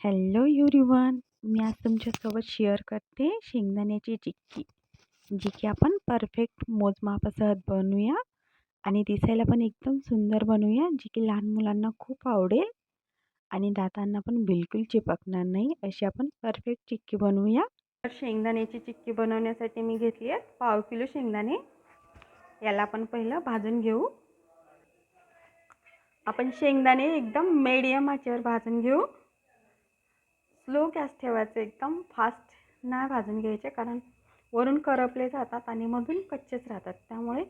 Hello युरिवन मी आज तुमच्यासोबत share करते शेंगदाण्याची चिक्की जी की आपण परफेक्ट मोजमापासह बनवूया आणि दिसायला पण एकदम सुंदर बनवूया जी की लहान मुलांना खूप आवडेल आणि दातांना पण बिलकुल चिपकणार नाही अशी आपण परफेक्ट चिक्की बनवूया. तर शेंगदाण्याची चिक्की बनवण्यासाठी मी घेतली आहे पाव किलो शेंगदाणे. याला आपण पहिलं भाजून घेऊ. आपण शेंगदाणे एकदम मीडियम आचेवर भाजून घेऊ. स्लो गॅस ठेवायचं एकदम फास्ट नाही भाजून घ्यायचे कारण वरून करपले जातात आणि मधून कच्चेच राहतात. त्यामुळे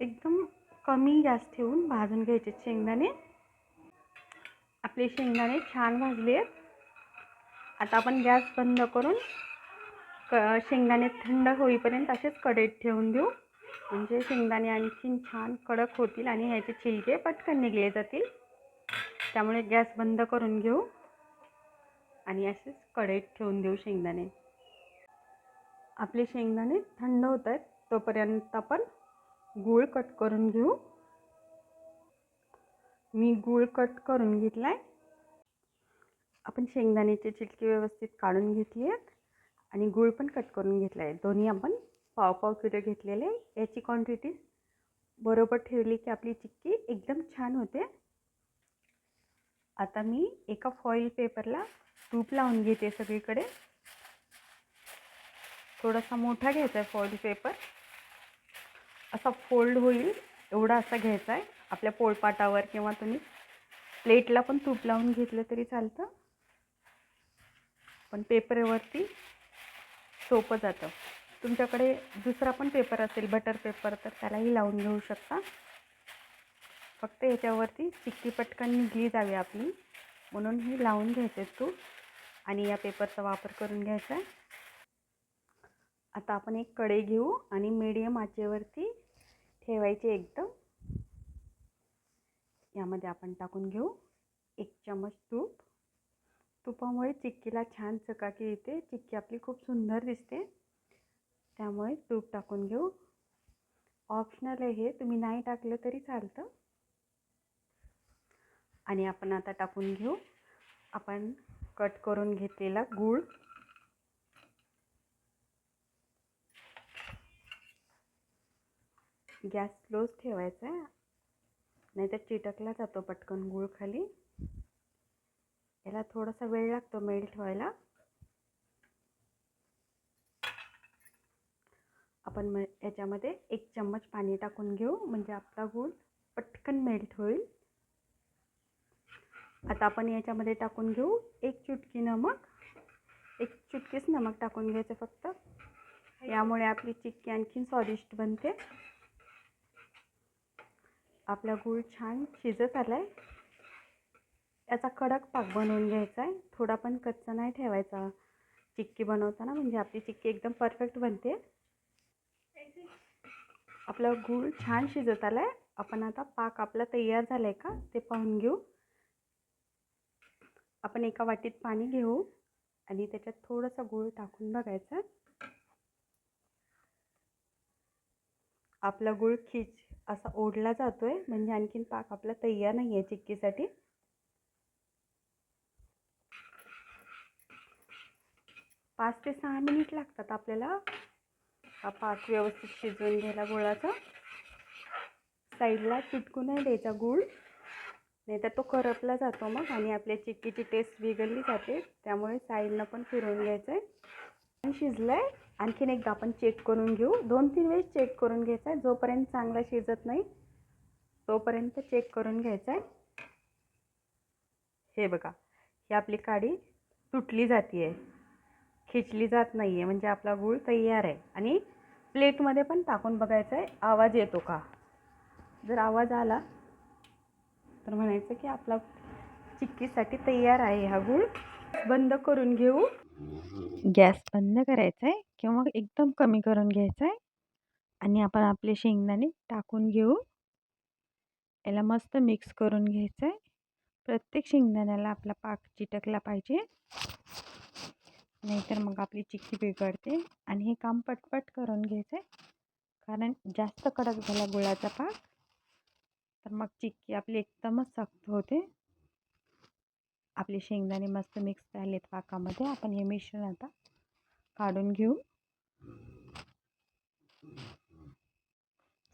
एकदम कमी गॅस ठेवून भाजून घ्यायचे शेंगदाणे. आपले शेंगदाणे छान भाजले आहेत. आता आपण गॅस बंद करून क शेंगदाणे थंड होईपर्यंत असेच कढईत ठेवून देऊ. म्हणजे शेंगदाणे आणखीन छान कडक होतील आणि ह्याचे छिलके पटकन निघले जातील. त्यामुळे गॅस बंद करून घेऊ. आणि असेच कढईत ठेवून देऊ शेंगदाणे. आपले शेंगदाणे थंड होत आहेत तोपर्यंत आपण गूळ कट करून घेऊ. मी गूळ कट करून घेतला आहे आपण शेंगदाण्याचे चिटके व्यवस्थित काढून घेतली आहेत आणि गूळ पण कट करून घेतला आहे दोन्ही आपण पाव पाव किलो घेतलेले याची क्वांटिटी बरोबर ठेवली की आपली चिक्की एकदम छान होते. आता मी एका फॉईल पेपरला तूप लावून घेते सगळीकडे. थोडासा मोठा घ्यायचा आहे फॉईल पेपर असा फोल्ड होईल एवढा असा घ्यायचा आहे आपल्या पोळपाटावर किंवा तुम्ही प्लेटला पण तूप लावून घेतलं तरी चालतं. पण पेपरवरती सोपं जातं. तुमच्याकडे दुसरा पण पेपर असेल बटर पेपर तर त्यालाही लावून घेऊ शकता. फक्त याच्यावरती चिक्की पटकन निघली जावी आपली. म्हणून ही लावून घ्यायचे तूप. आणि या पेपरचा वापर करून घ्यायचा आहे. आता आपण एक कढई घेऊ आणि मीडियम आचेवरती ठेवायची एकदम. यामध्ये आपण टाकून घेऊ एक चमच तूप. तुपामुळे चिक्कीला छान चकाकी येते. चिक्की आपली खूप सुंदर दिसते. त्यामुळे तूप टाकून घेऊ. ऑप्शनल आहे हे. तुम्ही नाही टाकलं तरी चालतं. आणि आपण आता टाकून घेऊ. आपण कट करून घेतलेला गूळ. गॅस स्लोच ठेवायचा आहे. नाहीतर चिटकला जातो पटकन गूळ खाली. याला थोडासा वेळ लागतो मेल्ट व्हायला. आपण म याच्यामध्ये एक चम्मच पाणी टाकून घेऊ. म्हणजे आपला गूळ पटकन मेल्ट होईल. आता आपण याच्यामध्ये टाकून घेऊ. एक चुटकी नमक. एक चुटकीच नमक टाकून घ्यायचं फक्त. यामुळे आपली चिक्की आणखीन स्वादिष्ट बनते. आपला गूळ छान शिजत आला आहे याचा कडक पाक बनवून घ्यायचा आहे. थोडा पण कच्चा नाही ठेवायचा. चिक्की बनवताना म्हणजे आपली चिक्की एकदम परफेक्ट बनते. आपला गूळ छान शिजत आला आहे आपण आता पाक आपला तयार झाला आहे का ते पाहून घेऊ. आपण एका वाटीत पाणी घेऊ आणि त्याच्यात थोडंसं गूळ टाकून बघायचं. आपला गूळ खिच असा ओढला जातो आहे म्हणजे आणखीन पाक आपला तयार नाही आहे चिक्कीसाठी. पाच ते सहा मिनिट लागतात आपल्याला हा पाक व्यवस्थित शिजवून घ्यायला गुळाचा. साईडला चिटकू नाही द्यायचा गूळ. नाही तर तो करपला जातो मग आणि आपल्या चिक्कीची टेस्ट बिघडली जाते. त्यामुळे साईडनं पण फिरवून घ्यायचं आहे शिजलं आहे आणखीन एकदा आपण चेक करून घेऊ. दोन तीन वेळेस चेक करून घ्यायचा आहे जोपर्यंत चांगला शिजत नाही तोपर्यंत चेक करून घ्यायचा आहे हे बघा. ही आपली काडी तुटली जाते आहे खिचली जात नाही आहे म्हणजे आपला गूळ तयार आहे. आणि प्लेटमध्ये पण टाकून बघायचा आहे आवाज येतो का? जर आवाज आला तर म्हणायचं की आपला चिक्कीसाठी तयार आहे हा गूळ. बंद करून घेऊ. गॅस बंद करायचा आहे किंवा एकदम कमी करून घ्यायचा आहे आणि आपण आपले शेंगदाणे टाकून घेऊ. याला मस्त मिक्स करून घ्यायचं आहे प्रत्येक शेंगदाण्याला आपला पाक चिटकला पाहिजे. नाहीतर मग आपली चिक्की बिघडते. आणि हे काम पटपट करून घ्यायचं आहे कारण जास्त कडक झाला गुळाचा पाक. तर मग चिक्की आपली एकदमच सक्त होते. आपले शेंगदाणे मस्त मिक्स झालेत पाकामध्ये. आपण हे मिश्रण आता काढून घेऊ.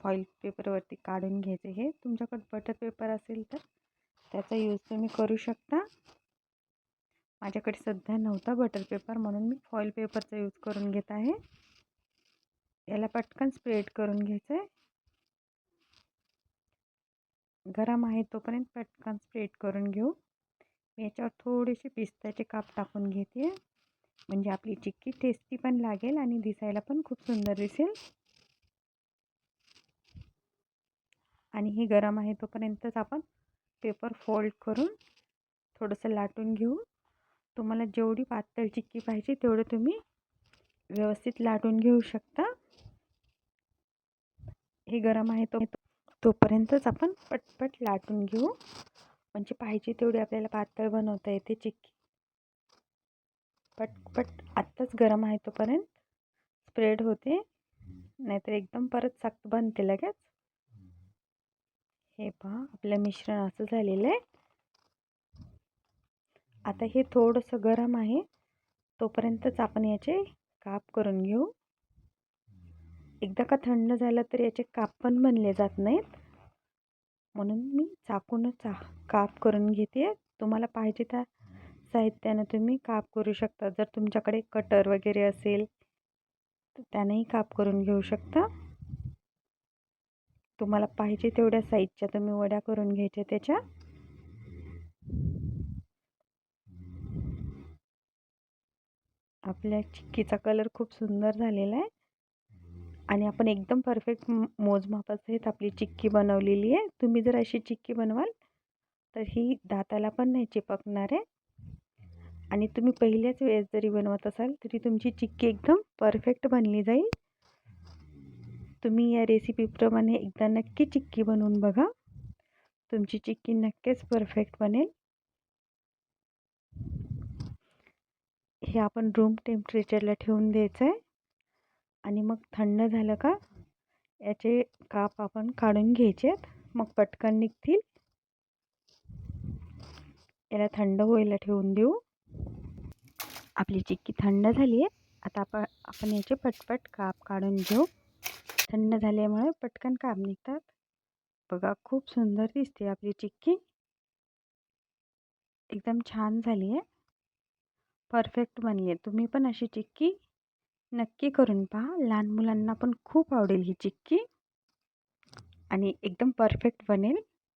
फॉईल पेपरवरती काढून घ्यायचे हे. तुमच्याकडे बटर पेपर असेल तर त्याचा यूज तुम्ही करू शकता. माझ्याकडे सध्या नव्हता बटर पेपर म्हणून मी फॉईल पेपरचा यूज करून घेत आहे. याला पटकन स्प्रेड करून घ्यायचं आहे गरम आहे तोपर्यंत पटकन स्प्रेड करून घेऊ. मी याच्यावर थोडेसे पिस्त्याचे काप टाकून घेते. म्हणजे आपली चिक्की टेस्टी पण लागेल आणि दिसायला पण खूप सुंदर दिसेल. आणि हे गरम आहे तोपर्यंतच आपण पेपर फोल्ड करून थोडंसं लाटून घेऊ. तुम्हाला जेवढी पातळ चिक्की पाहिजे तेवढं तुम्ही व्यवस्थित लाटून घेऊ शकता. हे गरम आहे तो तोपर्यंतच आपण पटपट लाटून घेऊ. म्हणजे पाहिजे तेवढी आपल्याला पातळ बनवता येते चिक्की. पटपट आत्ताच गरम आहे तोपर्यंत स्प्रेड होते. नाहीतर एकदम परत सक्त बनते लगेच. हे पहा आपलं मिश्रण असं झालेलं आहे. आता हे थोडंसं गरम आहे. तोपर्यंतच आपण याचे काप करून घेऊ. एकदा का थंड झालं तर याचे काप पण बनले जात नाहीत. म्हणून मी चाकूनच काप करून घेते. तुम्हाला पाहिजे त्या साहित्यानं तुम्ही काप करू शकता. जर तुमच्याकडे कटर वगैरे असेल तर त्यानेही काप करून घेऊ शकता. तुम्हाला पाहिजे तेवढ्या साईजच्या तुम्ही वड्या करून घ्यायच्या त्याच्या. आपल्या चिक्कीचा कलर खूप सुंदर झालेला आहे. आणि आपण एकदम परफेक्ट मोजमापासहित आपली चिक्की बनवलेली आहे. तुम्ही जर अशी चिक्की बनवाल तर ही दाताला पण नाही चिपकणार आहे. आणि तुम्ही पहिल्याच वेळेस जरी बनवत असाल तरी तुमची चिक्की एकदम परफेक्ट बनली जाईल. तुम्ही या रेसिपीप्रमाणे एकदा नक्की चिक्की बनवून बघा. तुमची चिक्की नक्कीच परफेक्ट बनेल. हे आपण रूम टेम्परेचरला ठेवून द्यायचं आहे आणि मग थंड झालं का याचे काप आपण काढून घ्यायचे. मग पटकन निघतील. याला थंड व्हायला ठेवून देऊ. आपली चिक्की थंड झाली आहे आता आपण आपण याचे पटपट काप काढून घेऊ. थंड झाल्यामुळे पटकन काप निघतात. बघा खूप सुंदर दिसते आपली चिक्की. एकदम छान झाली आहे परफेक्ट बनली आहे तुम्ही पण अशी चिक्की नक्की करून पहा. लहान मुलांना पण खूप आवडेल ही चिक्की. आणि एकदम परफेक्ट बनेल.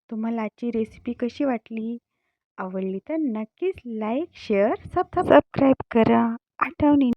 तुम्हाला आजची रेसिपी कशी वाटली आवडली तर नक्कीच लाईक शेअर सब सबस्क्राईब करा. आठवणी